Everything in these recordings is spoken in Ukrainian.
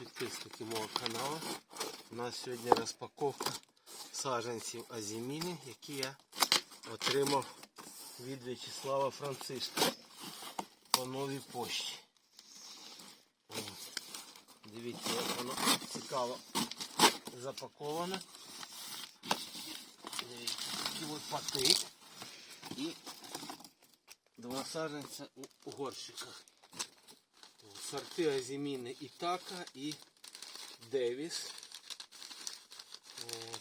підписники мого каналу. У нас сьогодні розпаковка саджанців азіміни, які я отримав від В'ячеслава Францишка по новій пошті. Дивіться, як воно цікаво запаковано. Дивіться, такий от патик і два саджанця у горщиках. Сорти азіміни Ітака і Девіс. От.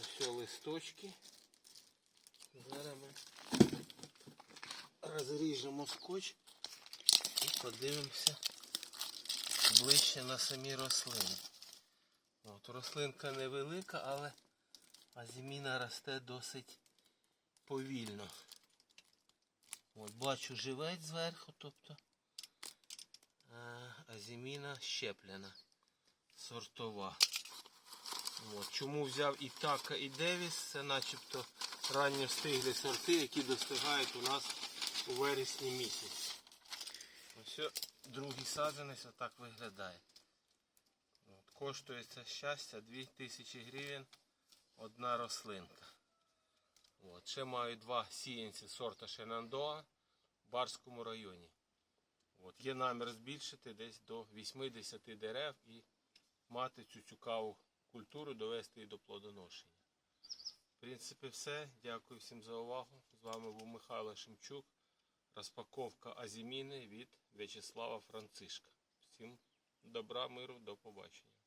Ось листочки. Зараз ми розріжемо скотч і подивимося ближче на самі рослини. От, рослинка невелика, але азіміна росте досить повільно. От, бачу живець зверху, тобто азіміна щеплена, сортова. От. Чому взяв і така, і Девіс? Це начебто ранньо стиглі сорти, які достигають у нас у вересні місяці. Ось другий саджанець отак виглядає. От. Коштує це щастя 2000 гривень одна рослинка. От. Ще маю два сіянці сорта Шенандоа в Барському районі. Є намір збільшити десь до 80 дерев і мати цю цікаву культуру, довести її до плодоношення. В принципі, все. Дякую всім за увагу. З вами був Михайло Шемчук. Розпаковка азіміни від В'ячеслава Францишка. Всім добра, миру, до побачення.